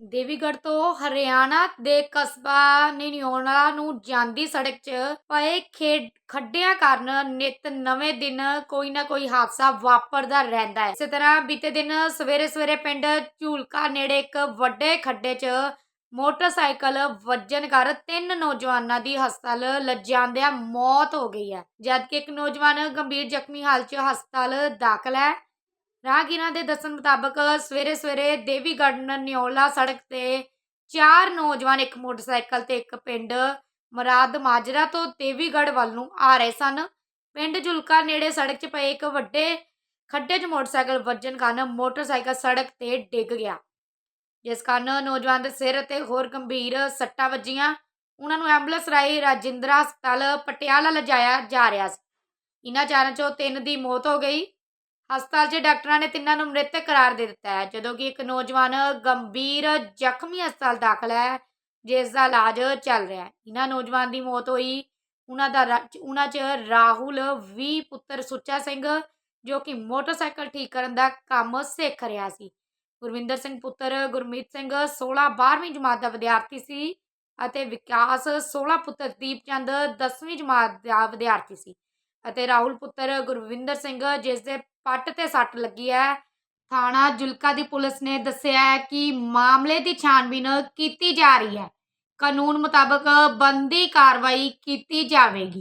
ਦੇਵੀਗੜ ਤੋਂ ਹਰਿਆਣਾ ਦੇ ਕਸਬਾ ਨਿਨਿਓਲਾ ਨੂੰ ਜਾਂਦੀ ਸੜਕ 'ਚ ਪਏ ਖੇਡ ਖੱਡਿਆਂ ਕਾਰਨ ਨਿਤ ਨਵੇਂ ਦਿਨ ਕੋਈ ਨਾ ਕੋਈ ਹਾਦਸਾ ਵਾਪਰਦਾ ਰਹਿੰਦਾ ਹੈ। ਇਸੇ ਤਰ੍ਹਾਂ ਬੀਤੇ ਦਿਨ ਸਵੇਰੇ ਸਵੇਰੇ ਪਿੰਡ ਝੂਲਕਾ ਨੇੜੇ ਇੱਕ ਵੱਡੇ ਖੱਡੇ 'ਚ ਮੋਟਰਸਾਈਕਲ ਵੱਜਣ ਕਰ ਤਿੰਨ ਨੌਜਵਾਨਾਂ ਦੀ ਹਸਪਤਾਲ ਲਿਜਾਂਦਿਆਂ ਮੌਤ ਹੋ ਗਈ ਹੈ। ਜਦਕਿ ਇੱਕ ਨੌਜਵਾਨ ਗੰਭੀਰ ਜ਼ਖਮੀ ਹਾਲਤ 'ਚ ਹਸਪਤਾਲ ਦਾਖਲ ਹੈ ਰਾਹਗੀਰਾਂ ਦੇ ਦੱਸਣ ਮੁਤਾਬਕ ਸਵੇਰੇ ਸਵੇਰੇ ਦੇਵੀਗੜ੍ਹ ਨਿਓਲਾ ਸੜਕ ਤੇ ਚਾਰ ਨੌਜਵਾਨ ਇੱਕ ਮੋਟਰਸਾਈਕਲ ਤੇ ਇੱਕ ਪਿੰਡ ਮਰਾਦ ਮਾਜਰਾ ਤੋਂ ਦੇਵੀਗੜ੍ਹ ਵੱਲ ਨੂੰ ਆ ਰਹੇ ਸਨ। ਪਿੰਡ ਝੁਲਕਾ ਨੇੜੇ ਸੜਕ 'ਚ ਪਏ ਇੱਕ ਵੱਡੇ ਖੱਡੇ 'ਚ ਮੋਟਰਸਾਈਕਲ ਵੱਜਣ ਕਾਰਨ ਮੋਟਰਸਾਈਕਲ ਸੜਕ ਤੇ ਡਿੱਗ ਗਿਆ। ਜਿਸ ਕਾਰਨ ਨੌਜਵਾਨ ਦੇ ਸਿਰ ਤੇ ਹੋਰ ਗੰਭੀਰ ਸੱਟਾਂ ਵੱਜੀਆਂ। ਉਹਨਾਂ ਨੂੰ ਐਂਬੂਲੈਂਸ ਰਾਹੀਂ ਰਾਜਿੰਦਰਾ ਹਸਪਤਾਲ ਪਟਿਆਲਾ ਲਿਜਾਇਆ ਜਾ ਰਿਹਾ ਸੀ। ਇਹਨਾਂ ਚਾਰਾਂ ਚੋਂ ਤਿੰਨ ਦੀ ਮੌਤ ਹੋ ਗਈ। ਹਸਪਤਾਲ 'ਚ ਡਾਕਟਰਾਂ ਨੇ ਤਿੰਨਾਂ ਨੂੰ ਮ੍ਰਿਤਕ ਕਰਾਰ ਦੇ ਦਿੱਤਾ ਹੈ, ਜਦੋਂ ਕਿ ਇੱਕ ਨੌਜਵਾਨ ਗੰਭੀਰ ਜ਼ਖਮੀ ਹਸਪਤਾਲ ਦਾਖਲ ਹੈ, ਜਿਸ ਦਾ ਇਲਾਜ ਚੱਲ ਰਿਹਾ ਹੈ। ਇਹਨਾਂ ਨੌਜਵਾਨ ਦੀ ਮੌਤ ਹੋਈ ਉਹਨਾਂ ਦਾ ਰਾ- ਉਹਨਾਂ 'ਚ ਰਾਹੁਲ ਵੀ ਪੁੱਤਰ ਸੁੱਚਾ ਸਿੰਘ, ਜੋ ਕਿ ਮੋਟਰਸਾਈਕਲ ਠੀਕ ਕਰਨ ਦਾ ਕੰਮ ਸਿੱਖ ਰਿਹਾ ਸੀ। ਗੁਰਵਿੰਦਰ ਸਿੰਘ ਪੁੱਤਰ ਗੁਰਮੀਤ ਸਿੰਘ 16 12ਵੀਂ ਜਮਾਤ ਦਾ ਵਿਦਿਆਰਥੀ ਸੀ ਅਤੇ ਵਿਕਾਸ 16 ਪੁੱਤਰ ਦੀਪ ਚੰਦ 10ਵੀਂ ਜਮਾਤ ਦਾ ਵਿਦਿਆਰਥੀ ਸੀ ਅਤੇ ਰਾਹੁਲ ਪੁੱਤਰ ਗੁਰਵਿੰਦਰ ਸਿੰਘ, ਜਿਸ ਦੇ ਪੱਟ ਤੇ ਸੱਟ ਲੱਗੀ ਹੈ ਥਾਣਾ ਜੁਲਕਾ ਦੀ ਪੁਲਿਸ ਨੇ ਦੱਸਿਆ ਹੈ ਕਿ ਮਾਮਲੇ ਦੀ ਛਾਣਬੀਨ ਕੀਤੀ ਜਾ ਰਹੀ ਹੈ ਕਾਨੂੰਨ ਮੁਤਾਬਕ ਬੰਦੀ ਕਾਰਵਾਈ ਕੀਤੀ ਜਾਵੇਗੀ।